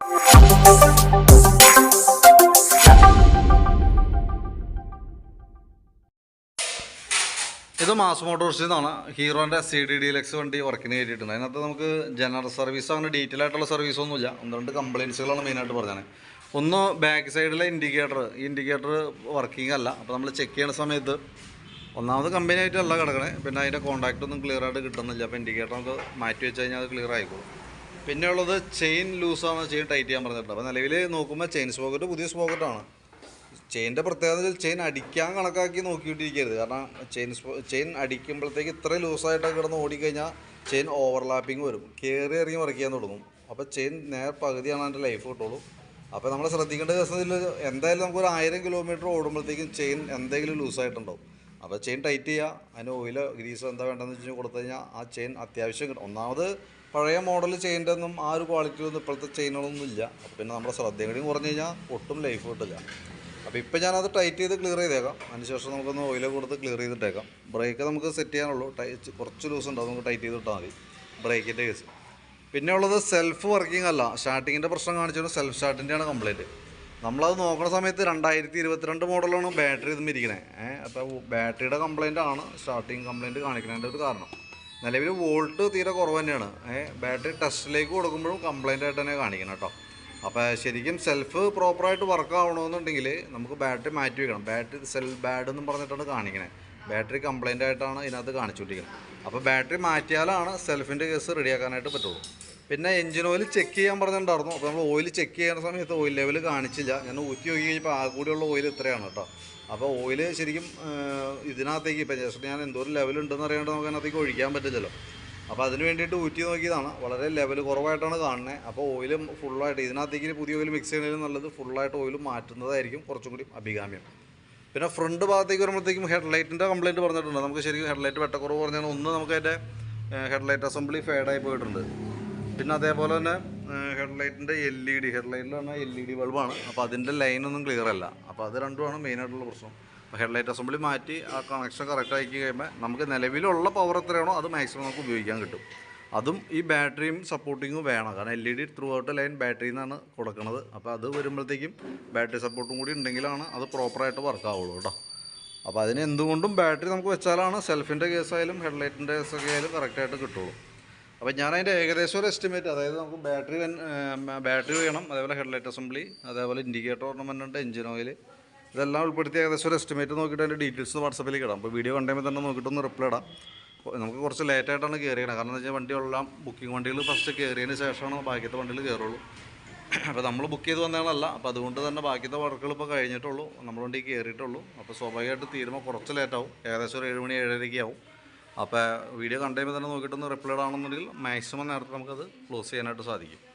ഇത് മാസ് മോട്ടോർസിൽ നിന്നാണ് ഹീറോന്റെ സി ഡി ഡി എക്സ് വണ്ടി വർക്കിന് കയറ്റിയിട്ടുണ്ട്. അതിനകത്ത് നമുക്ക് ജനറൽ സർവീസ് അങ്ങനെ ഡീറ്റെയിൽ ആയിട്ടുള്ള സർവീസ് ഒന്നുമില്ല. ഒന്ന് രണ്ട് കംപ്ലയിൻസുകളാണ് മെയിനായിട്ട് പറഞ്ഞത്. ഒന്ന് ബാക്ക് സൈഡിലെ ഇൻഡിക്കേറ്റർ ഈ ഇൻഡിക്കേറ്റർ വർക്കിംഗ് അല്ല. അപ്പോൾ നമ്മൾ ചെക്ക് ചെയ്യുന്ന സമയത്ത് ഒന്നാമത് കമ്പനി ആയിട്ടല്ല കിടക്കണേ. പിന്നെ അതിന്റെ കോൺടാക്റ്റ് ഒന്നും ക്ലിയർ ആയിട്ട് കിട്ടുന്നില്ല. അപ്പോൾ ഇൻഡിക്കേറ്റർ നമുക്ക് മാറ്റി വെച്ച് കഴിഞ്ഞാൽ അത് ക്ലിയർ ആയിക്കോളും. പിന്നെ ഉള്ളത് ചെയിൻ ലൂസാണ് ചെയിൻ ടൈറ്റ് ചെയ്യാൻ പറഞ്ഞിട്ടുണ്ട്. അപ്പോൾ നിലവിൽ നോക്കുമ്പോൾ ചെയിൻ സ്പോക്കറ്റ് പുതിയ സ്പോക്കറ്റാണ്. ചെയിന്റെ പ്രത്യേകത ചെയിൻ അടിക്കാൻ കണക്കാക്കി നോക്കിയിട്ടിരിക്കരുത്. കാരണം ചെയിൻ ചെയിൻ അടിക്കുമ്പോഴത്തേക്ക് ഇത്ര ലൂസായിട്ടൊക്കെ കിടന്ന് ഓടിക്കഴിഞ്ഞാൽ ചെയിൻ ഓവർലാപ്പിംഗ് വരും. കയറി ഇറങ്ങി വർക്ക് തുടങ്ങും. അപ്പോൾ ചെയിൻ നേർ പകുതിയാണ് അതിന്റെ ലൈഫ് കിട്ടുള്ളൂ. അപ്പോൾ നമ്മൾ ശ്രദ്ധിക്കേണ്ട ദിവസത്തിൽ എന്തായാലും നമുക്കൊരു ആയിരം കിലോമീറ്റർ ഓടുമ്പോഴത്തേക്കും ചെയിൻ എന്തെങ്കിലും ലൂസായിട്ടുണ്ടാവും. അപ്പോൾ ചെയിൻ ടൈറ്റ് ചെയ്യുക അതിന് ഓയിലോ ഗ്രീസോ എന്താ വേണ്ടതെന്ന് വെച്ച് കൊടുത്തു കഴിഞ്ഞാൽ ആ ചെയിൻ അത്യാവശ്യം കിട്ടും. ഒന്നാമത് പഴയ മോഡൽ ചെയിന്റെ ആ ഒരു ക്വാളിറ്റിയിലൊന്നും ഇപ്പോഴത്തെ ചെയിനുകളൊന്നും ഇല്ല. പിന്നെ നമ്മുടെ ശ്രദ്ധയും കൂടി കുറഞ്ഞു കഴിഞ്ഞാൽ ഒട്ടും ലൈഫ് കിട്ടില്ല. അപ്പോൾ ഇപ്പോൾ ഞാനത് ടൈറ്റ് ചെയ്ത് ക്ലിയർ ചെയ്തേക്കാം. അതിനുശേഷം നമുക്കൊന്ന് ഓയിൽ കൊടുത്ത് ക്ലിയർ ചെയ്തിട്ടേക്കാം. ബ്രേക്ക് നമുക്ക് സെറ്റ് ചെയ്യാനുള്ളൂ. ടൈറ്റ് കുറച്ച് ലൂസ് ഉണ്ടാവും നമുക്ക് ടൈറ്റ് ചെയ്തിട്ടാൽ മതി. ബ്രേക്കിന്റെ കേസ് പിന്നെ ഉള്ളത് സെൽഫ് വർക്കിംഗ് അല്ല. സ്റ്റാർട്ടിങ്ങിന്റെ പ്രശ്നം കാണിച്ചുകൊണ്ട് സെൽഫ് സ്റ്റാർട്ടിന്റെയാണ് കംപ്ലയിന്റ് നമ്മളത് നോക്കുന്ന സമയത്ത് രണ്ടായിരത്തി ഇരുപത്തിരണ്ട് മോഡലാണ് ബാറ്ററി ഇതും ഇരിക്കണേ. അപ്പോൾ ബാറ്ററിയുടെ കംപ്ലയിന്റ് ആണ്. സ്റ്റാർട്ടിങ് കംപ്ലയിന്റ് കാണിക്കുന്നതിന്റെ ഒരു കാരണം. നിലവിൽ വോൾട്ട് തീരെ കുറവ് തന്നെയാണ് ബാറ്ററി ടെസ്റ്റിലേക്ക് കൊടുക്കുമ്പോഴും കംപ്ലൈന്റ് ആയിട്ട് തന്നെ കാണിക്കണം കേട്ടോ. അപ്പോൾ ശരിക്കും സെൽഫ് പ്രോപ്പറായിട്ട് വർക്ക് ആവണമെന്നുണ്ടെങ്കിൽ നമുക്ക് ബാറ്ററി മാറ്റി വെക്കണം. ബാറ്ററി സെൽ ബാഡ് എന്നും പറഞ്ഞിട്ടാണ് കാണിക്കണേ. ബാറ്ററി കംപ്ലൈന്റ് ആയിട്ടാണ് ഇതിനകത്ത് കാണിച്ചുകൊണ്ടിരിക്കുന്നത്. അപ്പോൾ ബാറ്ററി മാറ്റിയാലാണ് സെൽഫിന്റെ കേസ് റെഡിയാക്കാനായിട്ട് പറ്റുള്ളൂ. പിന്നെ എഞ്ചിൻ ഓയിൽ ചെക്ക് ചെയ്യാൻ പറഞ്ഞിട്ടുണ്ടായിരുന്നു. അപ്പോൾ നമ്മൾ ഓയിൽ ചെക്ക് ചെയ്യുന്ന സമയത്ത് ഓയിൽ ലെവൽ കാണിച്ചില്ല. ഞാൻ ഊറ്റി നോക്കി കഴിഞ്ഞപ്പോൾ ആ കൂടിയുള്ള ഓയിൽ ഇത്രയാണ് കേട്ടോ അപ്പോൾ ഓയിൽ ശരിക്കും ഇതിനകത്തേക്ക് ഇപ്പം ജസ്റ്റ് ഞാൻ എന്തോരം ലെവൽ ഉണ്ടെന്ന് അറിയാണ്ട് നമുക്ക് അതിനകത്തേക്ക് ഒഴിക്കാൻ പറ്റില്ലല്ലോ. അപ്പോൾ അതിന് വേണ്ടിയിട്ട് ഊറ്റി നോക്കിയതാണ്. വളരെ ലെവൽ കുറവായിട്ടാണ് കാണുന്നത് അപ്പോൾ ഓയിൽ ഫുള്ളായിട്ട് ഇതിനകത്തേക്ക് പുതിയ ഓയിൽ മിക്സ് ചെയ്യുന്നതിൽ നല്ലത് ഫുള്ളായിട്ട് ഓയിൽ മാറ്റുന്നതായിരിക്കും കുറച്ചും കൂടി അഭികാമ്യം. പിന്നെ ഫ്രണ്ട് ഭാഗത്തേക്ക് വരുമ്പോഴത്തേക്കും ഹെഡ്ലൈറ്റിന്റെ കംപ്ലയിന്റ് പറഞ്ഞിട്ടുണ്ട്. നമുക്ക് ശരിക്കും ഹെഡ്ലൈറ്റ് വെട്ടക്കുറവ് പറഞ്ഞാൽ ഒന്ന് നമുക്ക് അതിന്റെ ഹെഡ്ലൈറ്റ് അസംബ്ലി ഫേഡായി പോയിട്ടുണ്ട്. പിന്നെ അതേപോലെ തന്നെ ഹെഡ്ലൈറ്റിന്റെ എൽ ഇ ഡി ഹെഡ്ലൈറ്റിൽ പറഞ്ഞാൽ എൽ ഇ ഡി ബൾബാണ്. അപ്പോൾ അതിന്റെ ലൈനൊന്നും ക്ലിയർ അല്ല. അപ്പോൾ അത് രണ്ടുമാണ് മെയിനായിട്ടുള്ള പ്രശ്നം. അപ്പോൾ ഹെഡ്ലൈറ്റ് അസംബ്ലി മാറ്റി ആ കണക്ഷൻ കറക്റ്റ് ആക്കി കഴിയുമ്പോൾ നമുക്ക് നിലവിലുള്ള പവർ എത്രയാണോ അത് മാക്സിമം നമുക്ക് ഉപയോഗിക്കാൻ കിട്ടും. അതും ഈ ബാറ്ററിയും സപ്പോർട്ടിങ്ങും വേണം. കാരണം L E D throughout line ബാറ്ററിയിൽ നിന്നാണ് കൊടുക്കുന്നത് അപ്പോൾ അത് വരുമ്പോഴത്തേക്കും ബാറ്ററി സപ്പോർട്ടും കൂടി ഉണ്ടെങ്കിലാണ് അത് പ്രോപ്പറായിട്ട് വർക്ക് ആവുള്ളൂ കേട്ടോ അപ്പോൾ അതിന് എന്തുകൊണ്ടും ബാറ്ററി നമുക്ക് വെച്ചാലാണ് സെൽഫിന്റെ കേസായാലും ഹെഡ്ലൈറ്റിന്റെ കേസൊക്കെ ആയാലും കറക്റ്റായിട്ട് കിട്ടുള്ളൂ. അപ്പോൾ ഞാൻ അതിന്റെ ഏകദേശം ഒരു എസ്റ്റിമേറ്റ് അതായത് നമുക്ക് ബാറ്ററി ബാറ്ററി വേണം അതേപോലെ ഹെഡ്ലൈറ്റ് അസംബ്ലി അതേപോലെ ഇൻഡിക്കേറ്റർ ഓർണമെന്റ് ഉണ്ട് എഞ്ചിൻ ഓയിൽ ഇതെല്ലാം ഉൾപ്പെടുത്തി ഏകദേശം ഒരു എസ്റ്റിമേറ്റ് നോക്കിയിട്ട് അതിന്റെ ഡീറ്റെയിൽസ് വാട്സപ്പിലേക്ക് ഇടാം. അപ്പോൾ വീഡിയോ കണ്ടുമ്പോൾ തന്നെ നോക്കിയിട്ടൊന്ന് റിപ്ലൈ ഇടാം. നമുക്ക് കുറച്ച് ലേറ്റായിട്ടാണ് കയറിയത് കാരണം എന്താ വെച്ചാൽ വണ്ടികളെല്ലാം ബുക്കിംഗ് വണ്ടികൾ ഫസ്റ്റ് കയറിയതിന് ശേഷമാണ് ബാക്കിയത്തെ വണ്ടികൾ കയറുള്ളൂ അപ്പോൾ നമ്മൾ ബുക്ക് ചെയ്ത് വന്നതാണല്ല. അപ്പോൾ അതുകൊണ്ട് തന്നെ ബാക്കിയത്തെ വർക്കുകൾ ഇപ്പോൾ കഴിഞ്ഞിട്ടുള്ളൂ. നമ്മൾ വണ്ടി കയറിയിട്ടുള്ളൂ അപ്പോൾ സ്വാഭാവികമായിട്ട് തീരുമ്പോൾ കുറച്ച് ലേറ്റാവും ഏകദേശം ഒരു ഏഴ് മണി ഏഴരയ്ക്ക് ആവും. അപ്പോൾ വീഡിയോ കണ്ടുമ്പോൾ തന്നെ നോക്കിയിട്ടൊന്ന് റിപ്ലൈഡ് ആണെന്നുണ്ടെങ്കിൽ മാക്സിമം നേരത്തെ നമുക്കത് ക്ലോസ് ചെയ്യാനായിട്ട് സാധിക്കും.